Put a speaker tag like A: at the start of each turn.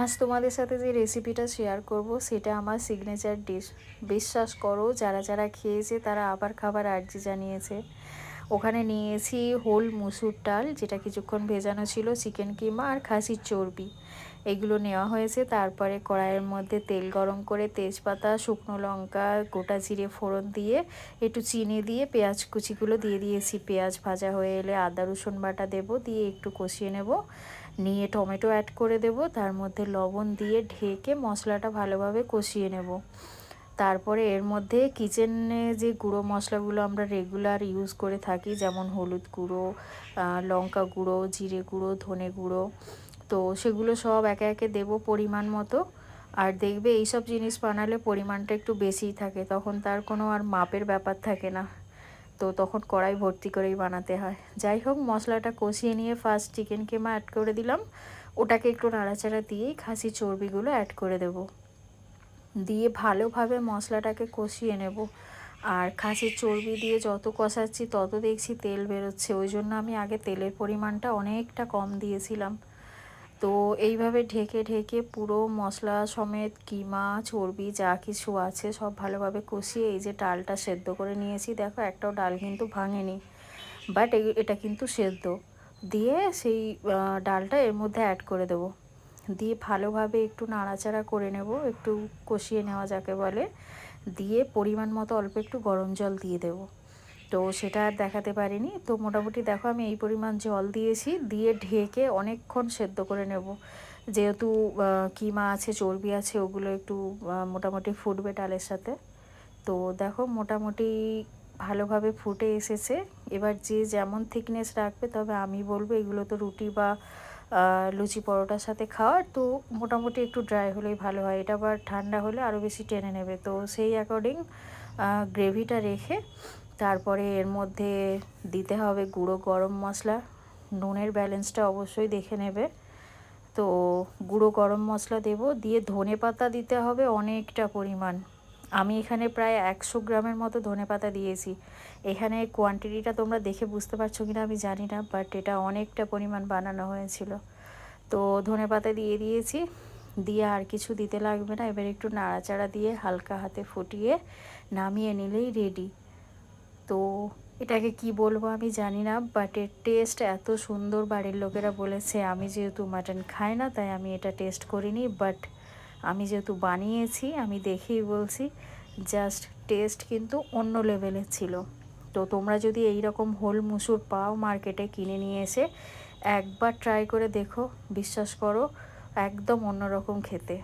A: আজ তোমাদের সাথে যে রেসিপিটা শেয়ার করব, সেটা আমার সিগনেচার ডিশ বিশ্বাস করো, যারা যারা খেয়েছে, তারা আবার খাবার আর্জি জানিয়েছে। ওখানে নিয়েছি হোল মুসুর ডাল, যেটা কিছুক্ষণ ভেজানো ছিল চিকেন কিমা আর খাসির চর্বি। এগুলো নেওয়া হয়েছে, তারপরে কড়াইয়ের মধ্যে তেল গরম করে তেজপাতা, শুকনো লঙ্কা, গোটা জিরে ফোড়ন দিয়ে একটু চিনি দিয়ে পেঁয়াজ কুচিগুলো দিয়ে দিয়েছি। পেঁয়াজ ভাজা হয়ে এলে আদা রসুন বাটা দেবো, দিয়ে একটু কষিয়ে নেব। নিয়ে টমেটো অ্যাড করে দেব, তার মধ্যে লবণ দিয়ে ঢেকে মশলাটা ভালোভাবে কষিয়ে নেব। তারপরে এর মধ্যে কিচেনে যে গুঁড়ো মশলাগুলো আমরা রেগুলার ইউজ করে থাকি, যেমন হলুদ গুঁড়ো লঙ্কা গুঁড়ো, জিরে গুঁড়ো, ধনে গুঁড়ো, তো সেগুলো সব একে একে দেব পরিমাণ মতো। আর দেখবে এইসব জিনিস বানালে পরিমাণটা একটু বেশিই থাকে, তখন তার কোনো আর মাপের ব্যাপার থাকে না। তো তখন কড়াই ভর্তি করেই বানাতে হয়। যাই হোক, মশলাটা কষিয়ে নিয়ে ফার্স্ট চিকেন কেমা অ্যাড করে দিলাম। ওটাকে একটু নাড়াচাড়া দিয়েই খাসি চর্বিগুলো অ্যাড করে দেব। দিয়ে ভালোভাবে মশলাটাকে কষিয়ে নেব। আর খাসির চর্বি দিয়ে যত কষাচ্ছি তত দেখছি তেল বেরোচ্ছে। ওই জন্য আমি আগে তেলের পরিমাণটা অনেকটা কম দিয়েছিলাম। তো এইভাবে ঢেকে ঢেকে পুরো মশলা সমেত, কিমা, চর্বি যা কিছু আছে সব ভালোভাবে কষিয়ে এই যে ডালটা সেদ্ধ করে নিয়েছি। দেখো একটাও ডাল কিন্তু ভাঙেনি বাট এটা কিন্তু সেদ্ধ। দিয়ে সেই ডালটা এর মধ্যে অ্যাড করে দেবো। দিয়ে ভালোভাবে একটু নাড়াচাড়া করে নেব, একটু কষিয়ে নেওয়া যাকে বলে। দিয়ে পরিমাণ মতো অল্প একটু গরম জল দিয়ে দেবো। তো সেটা আর দেখাতে পারিনি। তো মোটামুটি দেখো আমি এই পরিমাণ জল দিয়েছি, দিয়ে ঢেকে অনেকক্ষণ সেদ্ধ করে নেব। যেহেতু কিমা আছে, চর্বি আছে, ওগুলো একটু মোটামুটি ফুটবে ডালের সাথে। তো দেখো মোটামুটি ভালোভাবে ফুটে এসেছে। এবার যে যেমন থিকনেস রাখবে, তবে আমি বলব এগুলো তো রুটি বা লুচি পরোটার সাথে খাওয়ার, তো মোটামুটি একটু ড্রাই হলেই ভালো হয়। এটা আবার ঠান্ডা হলে আরও বেশি টেনে নেবে। তো সেই অ্যাকর্ডিং গ্রেভিটা রেখে তারপরে এর মধ্যে দিতে হবে গুঁড়ো গরম মশলা। নুনের ব্যালেন্সটা অবশ্যই দেখে নেবে। তো গুঁড়ো গরম মশলা দেব। দিয়ে ধনে পাতা দিতে হবে অনেকটা পরিমাণ। আমি এখানে প্রায় একশো গ্রামের মতো ধনে পাতা দিয়েছি। এখানে কোয়ান্টিটিটা তোমরা দেখে বুঝতে পারছ কিনা আমি জানি না বাট এটা অনেকটা পরিমাণ বানানো হয়েছিল। তো ধনে পাতা দিয়ে দিয়েছি। দিয়ে আর কিছু দিতে লাগবে না। এবার একটু নাড়াচাড়া দিয়ে হালকা হাতে ফুটিয়ে নামিয়ে নিলেই রেডি তো এটাকে কি বলব আমি জানি না বাট এর টেস্ট এত সুন্দর বাড়ির লোকেরা বলেছে, আমি যেহেতু মাটন খাই না, তাই আমি এটা টেস্ট করিনি বাট আমি যেহেতু বানিয়েছি, আমি দেখেই বলছি জাস্ট টেস্ট কিন্তু অন্য লেভেলের ছিল। তো তোমরা যদি এই রকম হোল মুসুর পাও মার্কেটে কিনে নিয়ে এসে, একবার ট্রাই করে দেখো, বিশ্বাস করো, একদম অন্যরকম খেতে।